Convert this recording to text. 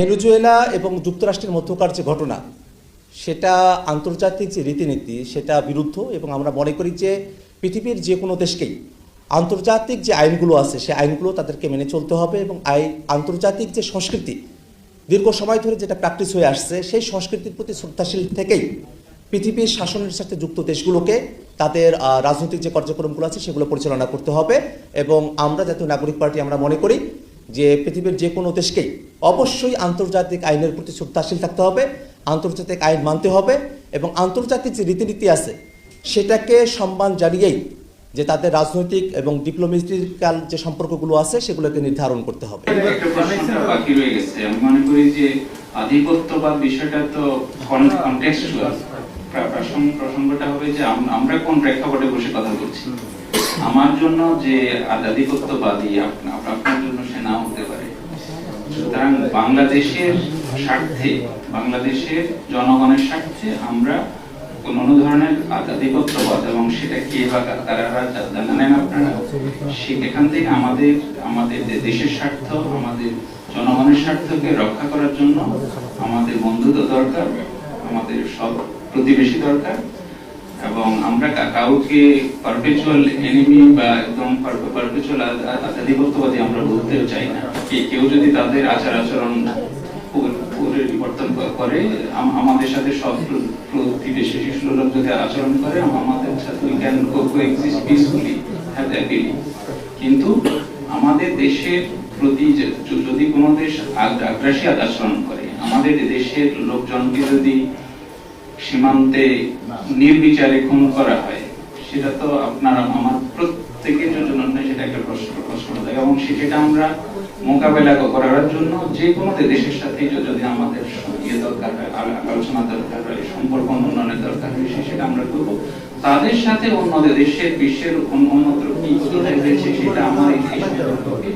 Venezuela এবং যুক্তরাষ্ট্রের মধ্যকার যে ঘটনা, সেটা আন্তর্জাতিক যে রীতিনীতি, সেটা বিরুদ্ধ এবং আমরা মনে করি যে পৃথিবীর যে কোনো দেশকেই আন্তর্জাতিক যে আইনগুলো আছে সেই আইনগুলো তাদেরকে মেনে চলতে হবে এবং আই, আন্তর্জাতিক যে সংস্কৃতি, দীর্ঘ সময় ধরে যেটা প্র্যাকটিস হয়ে আসছে, সেই সংস্কৃতির প্রতি শ্রদ্ধাশীল থেকেই পৃথিবীর শাসনের সাথে যুক্ত দেশগুলোকে তাদের রাজনৈতিক যে কার্যক্রমগুলো আছে, সেগুলো পরিচালনা করতে হবে এবং আমরা জাতীয় নাগরিক পার্টি আমরা মনে করি যে পৃথিবীর যে কোনো দেশকেই অবশ্যই আন্তর্জাতিক আইনের প্রতি শ্রদ্ধাশীল থাকতে হবে, আন্তর্জাতিক আইন মানতে হবে এবং আন্তর্জাতিক যে রীতিনীতি আছে, সেটাকে সম্মান জানিয়েই যে তাদের রাজনৈতিক এবং ডিপ্লোমেটিক্যাল যে সম্পর্কগুলো আছে, সেগুলোকে নির্ধারণ করতে হবে। আমরা কোন প্রেক্ষাপটে বসে কথা বলছি? আমার জন্য যে আধিপত্যবাদী আপ- আপ- আপনার জন্য সে নাও হতে পারে। সুতরাং বাংলাদেশের স্বার্থে, বাংলাদেশের জনগণের স্বার্থে আমরা কোন ধরনের আধিপত্যবাদ এবং সেটা কে বা জানেন আপনারা? সে এখান থেকে আমাদের আমাদের দেশের স্বার্থ, আমাদের জনগণের স্বার্থকে রক্ষা করার জন্য আমাদের বন্ধুত্ব দরকার, আমাদের সব প্রতিবেশী দরকার। এবং আমরা কাউকে পারপেচুয়াল এনিমি বা একদম পারপেচুয়াল আধিপত্যবাদী আমরা বলতেও চাই না। কেউ যদি তাদের আচার আচরণ পরিবর্তন করে আমাদের সাথে সব প্রতিবেশী সুলভ যদি আচরণ করে আমাদের সাথে we can coexist peacefully have কিন্তু আমাদের দেশের প্রতি যদি কোনো দেশ আগ- আগ্রাসী আচরণ করে, আমাদের দেশের লোকজনকে যদি সীমান্তে নির্বিচারে খুন করা হয়, সেটা তো আপনার আমার প্রত্যেকের জন্য সেটা একটা প্রশ্ন প্রশ্ন থাকে এবং সেটা আমরা মোকাবেলা করার জন্য যে কোনো দেশের সাথে যদি আমাদের ইয়ে দরকার হয় আলোচনা দরকার হয়, সম্পর্ক উন্নয়নের দরকার হয় সেটা আমরা করব। তাদের সাথে অন্য দেশের বিশ্বের অন্য- অন্যত্র কি হয়েছে সেটা আমার এই এই সম্পর্কে